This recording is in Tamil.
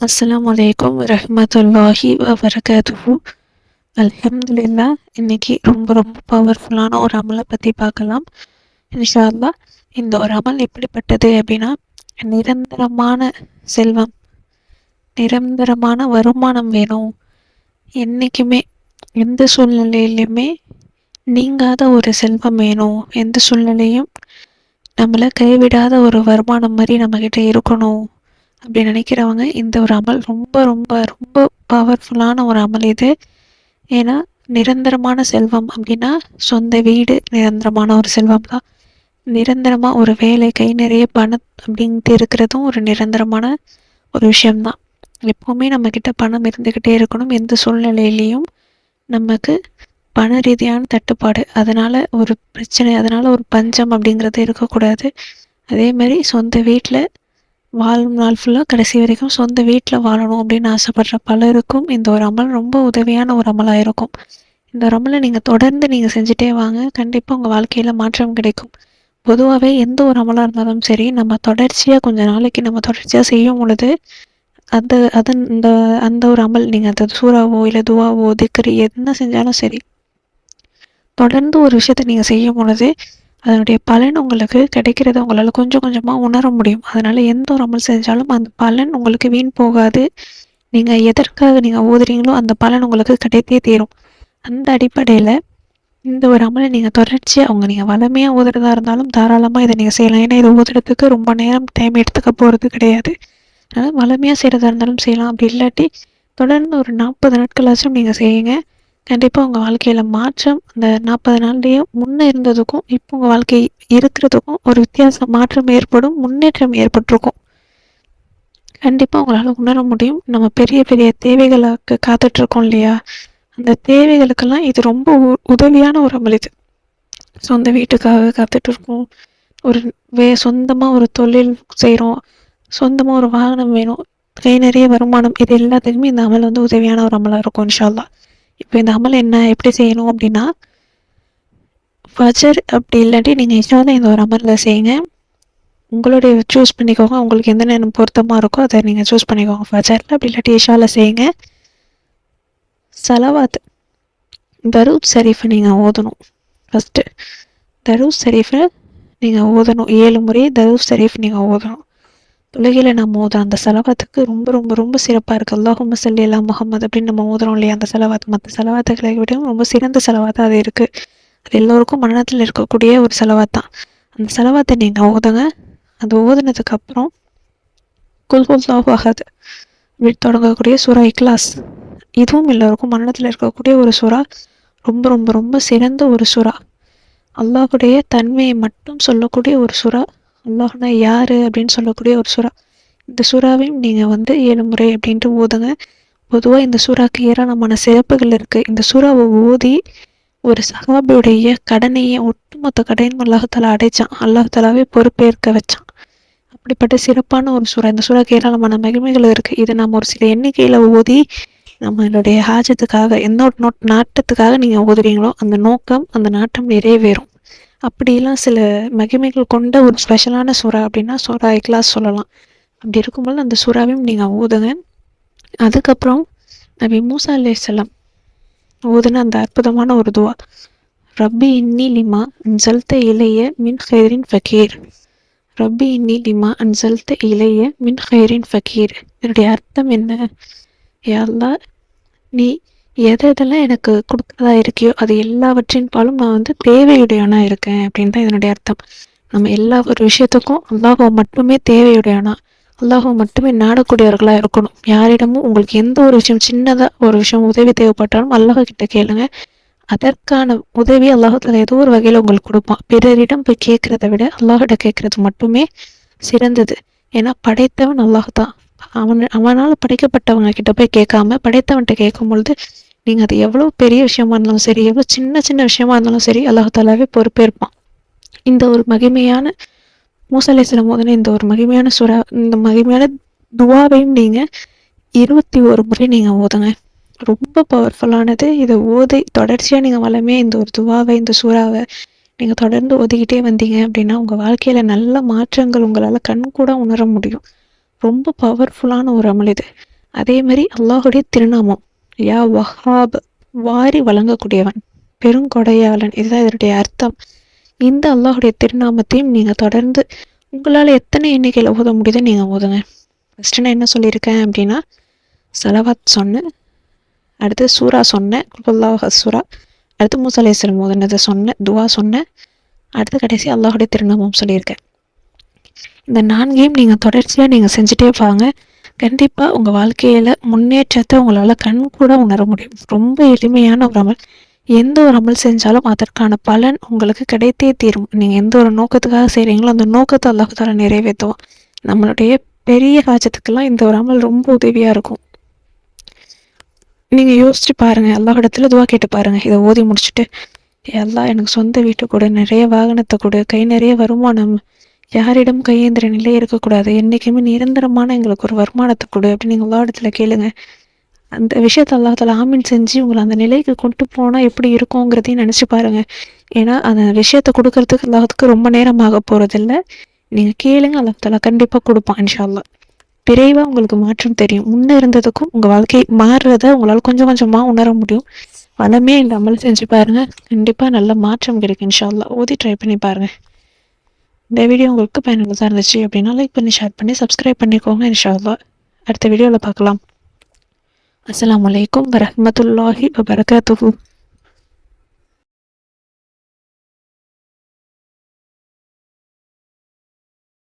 அஸ்லாம் அலைக்கும் ரஹமத்துல்லாஹி வபரகாத்துஹு அலமதுல்லா இன்னைக்கு ரொம்ப ரொம்ப பவர்ஃபுல்லான ஒரு அமலை பற்றி பார்க்கலாம். இன்ஷால்லா இந்த ஒரு அமல் எப்படிப்பட்டது அப்படின்னா நிரந்தரமான செல்வம் நிரந்தரமான வருமானம் வேணும். என்றைக்குமே எந்த சூழ்நிலையிலையுமே நீங்காத ஒரு செல்வம் வேணும். எந்த சூழ்நிலையும் நம்மளை கைவிடாத ஒரு வருமானம் மாதிரி நம்மக்கிட்ட இருக்கணும். அப்படி நினைக்கிறவங்க இந்த ஒரு அமல் ரொம்ப ரொம்ப ரொம்ப பவர்ஃபுல்லான ஒரு அமல் இது. ஏன்னா நிரந்தரமான செல்வம் அப்படின்னா சொந்த வீடு நிரந்தரமான ஒரு செல்வம் தான். நிரந்தரமாக ஒரு வேலை கை நிறைய பணம் அப்படின்ட்டு இருக்கிறதும் ஒரு நிரந்தரமான ஒரு விஷயம்தான் எப்போவுமே நம்மக்கிட்ட பணம் இருந்துக்கிட்டே இருக்கணும். எந்த சூழ்நிலையிலையும் நமக்கு பண ரீதியான தட்டுப்பாடு. அதனால் ஒரு பிரச்சனை அதனால் ஒரு பஞ்சம் அப்படிங்கிறது இருக்கக்கூடாது. அதே மாதிரி சொந்த வீட்டில் வாழும் நாள் ஃபுல்லாக கடைசி வரைக்கும் சொந்த வீட்டில் வாழணும் அப்படின்னு ஆசைப்படுற பலருக்கும் இந்த ஒரு அமல் ரொம்ப உதவியான ஒரு அமலாக இருக்கும். இந்த ஒரு அமலை நீங்கள் தொடர்ந்து நீங்கள் செஞ்சுட்டே வாங்க. கண்டிப்பாக உங்கள் வாழ்க்கையில் மாற்றம் கிடைக்கும். பொதுவாகவே எந்த ஒரு அமலாக இருந்தாலும் சரி நம்ம தொடர்ச்சியாக கொஞ்ச நாளைக்கு நம்ம தொடர்ச்சியாக செய்யும் பொழுது அந்த அதன் இந்த அந்த ஒரு அமல் நீங்கள் அந்த சூறாவோ இல்லை துவாவோ திக்கரி என்ன செஞ்சாலும் சரி தொடர்ந்து ஒரு விஷயத்த நீங்கள் செய்யும் பொழுது அதனுடைய பலன் உங்களுக்கு கிடைக்கிறத உங்களால் கொஞ்சம் கொஞ்சமாக உணர முடியும். அதனால் எந்த ஒரு அமல் செஞ்சாலும் அந்த பலன் உங்களுக்கு வீண் போகாது. நீங்கள் எதற்காக நீங்கள் ஓதுறீங்களோ அந்த பலன் உங்களுக்கு கிடைத்தே தீரும். அந்த அடிப்படையில் இந்த ஒரு அமலை நீங்கள் தொடர்ச்சியாக அவங்க நீங்கள் வளமையாக ஓதுறதா இருந்தாலும் தாராளமாக இதை நீங்கள் செய்யலாம். ஏன்னா இதை ஓதுறதுக்கு ரொம்ப நேரம் டைம் எடுத்துக்க போகிறது கிடையாது. அதனால் வளமையாக செய்கிறதா இருந்தாலும் செய்யலாம். அப்படி இல்லாட்டி தொடர்ந்து ஒரு நாற்பது நாட்களாச்சும் நீங்கள் செய்யுங்க. கண்டிப்பாக உங்கள் வாழ்க்கையில் மாற்றம் அந்த நாற்பது நாள்லேயே முன்னே இருந்ததுக்கும் இப்போ உங்கள் வாழ்க்கை இருக்கிறதுக்கும் ஒரு வித்தியாசம் மாற்றம் ஏற்படும் முன்னேற்றம் ஏற்பட்டிருக்கும். கண்டிப்பாக உங்களால் உணர முடியும். நம்ம பெரிய பெரிய தேவைகளுக்கு காத்துட்ருக்கோம் இல்லையா? அந்த தேவைகளுக்கெல்லாம் இது ரொம்ப உ- உதவியான ஒரு அமல் இது. சொந்த வீட்டுக்காக காத்துட்டு இருக்கோம் ஒரு வே சொந்தமாக ஒரு தொழில் செய்கிறோம் சொந்தமாக ஒரு வாகனம் வேணும். கை நிறைய வருமானம் இது எல்லாத்துக்குமே இந்த அமல் வந்து உதவியான ஒரு அமலாக இருக்கும் இன்ஷால்லா இப்போ இந்த அமல் என்ன எப்படி செய்யணும் அப்படின்னா ஃபஜர் அப்படி இல்லாட்டி நீங்கள் இஷ்டம் இந்த ஒரு அமலில் செய்யுங்க. உங்களுடைய சூஸ் பண்ணிக்கோங்க. உங்களுக்கு எந்த நேரம் பொருத்தமாக இருக்கோ அதை நீங்கள் சூஸ் பண்ணிக்கோங்க. ஃபஜரில் அப்படி இல்லாட்டி இஷாவில் செய்யுங்க. சலவாத் தரூத் ஷரீஃபை நீங்கள் ஓதணும். ஃபஸ்ட்டு தரூத் ஷரீஃபை நீங்கள் ஓதணும். ஏழு முறை தரூத் ஷரீஃப் நீங்கள் ஓதணும். தொழுகையில் நம்ம ஓதுற அந்த செலவாத்துக்கு ரொம்ப ரொம்ப ரொம்ப சிறப்பாக இருக்குது அல்லாஹும் சல்லி அல்லா முகமது அப்படின்னு நம்ம ஓதுறோம் இல்லையா? அந்த செலவாத்து மற்ற செலவாத்துக்களை விட ரொம்ப சிறந்த செலவாத்தாக அது இருக்குது அது எல்லோருக்கும் மரணத்தில் இருக்கக்கூடிய ஒரு செலவாத்தான் அந்த செலவாத்தை நீங்கள் ஓதுங்க. அது ஓதுனதுக்கு அப்புறம் குல்குல்லாஹு ஆகாது தொடங்கக்கூடிய சுறா இக்லாஸ். இதுவும் எல்லோருக்கும் மரணத்தில் இருக்கக்கூடிய ஒரு சுறா. ரொம்ப ரொம்ப ரொம்ப சிறந்த ஒரு சுறா. அல்லாஹுடைய தன்மையை மட்டும் சொல்லக்கூடிய ஒரு சுறா. அல்லாஹ்னா யாரு அப்படின்னு சொல்லக்கூடிய ஒரு சுறா. இந்த சுறாவையும் நீங்கள் வந்து ஏழு முறை அப்படின்ட்டு ஓதுங்க. பொதுவாக இந்த சூறாக்கு ஏராளமான சிறப்புகள் இருக்குது இந்த சூறாவை ஓதி ஒரு சஹாபியுடைய கடனையை ஒட்டுமொத்த கடையும் அல்லாஹாலா அடைச்சான். அல்லாஹாலாவே பொறுப்பேற்க வச்சான். அப்படிப்பட்ட சிறப்பான ஒரு சூறா. இந்த சூறாக்கு ஏராளமான மகிமைகள் இருக்குது இதை நம்ம ஒரு சில எண்ணிக்கையில் ஓதி நம்மளுடைய ஹாஜத்துக்காக எந்த ஒரு நோட் நாட்டத்துக்காக நீங்கள் ஓதுறீங்களோ அந்த நோக்கம் அந்த நாட்டம் நிறைவேறும். அப்படிலாம் சில மகிமைகள் கொண்ட ஒரு ஸ்பெஷலான சுறா அப்படின்னா சுறா இக்லாஸ் சொல்லலாம். அப்படி இருக்கும்போது அந்த சுறாவையும் நீங்கள் ஓதுங்க அதுக்கப்புறம் நபி மூசா அலைஹிஸ்ஸலாம் ஓதுன அந்த அற்புதமான ஒரு துவா. ரப்பி இன்னி லிமா அன்சல்த இலைய மின் ஹைரின் ஃபக்கீர் ரப்பி இன்னி லிமா அன்சல்த இலைய மின் ஹைரின் ஃபக்கீர் இதனுடைய அர்த்தம் என்ன? யா நீ எது எதெல்லாம் எனக்கு கொடுக்குறதா இருக்கியோ அது எல்லாவற்றின் பாலும் நான் வந்து தேவையுடையவனா இருக்கேன் அப்படின்னு தான் இதனுடைய அர்த்தம். நம்ம எல்லா ஒரு விஷயத்துக்கும் அல்லாஹோ மட்டுமே தேவையுடையவனா அல்லாஹோ மட்டுமே நாடக்கூடியவர்களாக இருக்கணும். யாரிடமும் உங்களுக்கு எந்த ஒரு விஷயம் சின்னதாக ஒரு விஷயம் உதவி தேவைப்பட்டாலும் அல்லாஹ் கிட்ட கேளுங்க. அதற்கான உதவி அல்லாஹத்துல ஏதோ ஒரு வகையில் உங்களுக்கு கொடுப்பான். பிறரிடம் போய் கேட்குறத விட அல்லாஹிட்ட கேட்குறது மட்டுமே சிறந்தது. ஏன்னா படைத்தவன் அல்லாஹ் தான் அவன் அவனால் படைக்கப்பட்டவங்க கிட்ட போய் கேட்காம படைத்தவன்கிட்ட கேட்கும் பொழுது நீங்கள் அது எவ்வளோ பெரிய விஷயமா இருந்தாலும் சரி எவ்வளோ சின்ன சின்ன விஷயமா இருந்தாலும் சரி அல்லாஹாலாவே பொறுப்பேற்பான். இந்த ஒரு மகிமையான மூசலேஸ்வரம் மோதன இந்த ஒரு மகிமையான சுறா இந்த மகிமையான துவாவையும் நீங்கள் இருபத்தி ஒரு முறை நீங்கள் ஓதுங்க. ரொம்ப பவர்ஃபுல்லானது இதை ஓதி தொடர்ச்சியாக நீங்கள் வளமே இந்த ஒரு துவாவை இந்த சூறாவை நீங்கள் தொடர்ந்து ஓதிக்கிட்டே வந்தீங்க அப்படின்னா உங்கள் வாழ்க்கையில் நல்ல மாற்றங்கள் உங்களால் கண் கூட உணர முடியும். ரொம்ப பவர்ஃபுல்லான ஒரு அமல் இது. அதே மாதிரி அல்லாஹுடைய திருநாமம். யா வஹாப் வாரி வழங்கக்கூடியவன். பெருங்கொடையாளன். இதுதான் இதனுடைய அர்த்தம். இந்த அல்லாஹுடைய திருநாமத்தையும் நீங்கள் தொடர்ந்து உங்களால் எத்தனை எண்ணிக்கையில் ஓத முடியுதோ நீங்கள் ஓதுங்க. ஃபஸ்ட்டு நான் என்ன சொல்லியிருக்கேன் அப்படின்னா சலவாத் சொன்னேன். அடுத்து சூரா சொன்னேன். குல்லாஹ் சூரா. அடுத்து மூசலேஸ்வரம் ஓதுனதை சொன்னேன். துவா சொன்னேன். அடுத்து கடைசி அல்லாஹுடைய திருநாமம் சொல்லியிருக்கேன். இந்த நான்கையும் நீங்கள் தொடர்ச்சியாக நீங்கள் செஞ்சுட்டே பாங்க கண்டிப்பாக உங்கள் வாழ்க்கையில் முன்னேற்றத்தை உங்களால் கண் கூட உணர முடியும். ரொம்ப எளிமையான ஒரு அமல். எந்த ஒரு அமல் செஞ்சாலும் அதற்கான பலன் உங்களுக்கு கிடைத்தே தீரும். நீங்கள் எந்த ஒரு நோக்கத்துக்காக செய்கிறீங்களோ அந்த நோக்கத்தை அல்லாஹால நிறைவேற்றுவோம் நம்மளுடைய பெரிய காய்ச்சத்துக்கெல்லாம் இந்த ஒரு அமல் ரொம்ப உதவியாக இருக்கும். நீங்கள் யோசிச்சு பாருங்கள் எல்லா இடத்துல துவா கேட்டு பாருங்கள் இதை ஓதி முடிச்சுட்டு எல்லாம் எனக்கு சொந்த வீட்டு கூட நிறைய வாகனத்தை கொடு. கை நிறைய வருமானம் யாரிடம் கையேந்திர நிலை இருக்கக்கூடாது. என்றைக்குமே நிரந்தரமான எங்களுக்கு ஒரு வருமானத்தை கொடு அப்படின்னு நீங்கள் எல்லா இடத்துல கேளுங்க. அந்த விஷயத்த அல்லாஹால ஆமீன் செஞ்சு உங்களை அந்த நிலைக்கு கொண்டு போனால் எப்படி இருக்குங்கிறதையும் நினச்சி பாருங்க. ஏன்னா அந்த விஷயத்தை கொடுக்கறதுக்கு அல்லாஹத்துக்கு ரொம்ப நேரம் ஆக போகிறதில்ல நீங்கள் கேளுங்க அல்லாஹால கண்டிப்பாக கொடுப்பான் இன்ஷால்லா விரைவாக உங்களுக்கு மாற்றம் தெரியும். முன்னே இருந்ததுக்கும் உங்கள் வாழ்க்கை மாறுறத உங்களால் கொஞ்சம் கொஞ்சமாக உணர முடியும். வளமே இல்லாமல் செஞ்சு பாருங்கள் கண்டிப்பாக நல்ல மாற்றம் கிடைக்கும் இன்ஷால்லா ஓதி ட்ரை பண்ணி பாருங்கள் இந்த வீடியோ உங்களுக்கு பயனுள்ளதாக இருந்துச்சு அப்படின்னா லைக் பண்ணி ஷேர் பண்ணி சப்ஸ்கிரைப் பண்ணிக்கோங்க இன்ஷால்லா அடுத்த வீடியோவில் பார்க்கலாம். அஸ்லாம் வலைக்கம் வரமத்துல்லாஹி வபரகாத்துஹூ.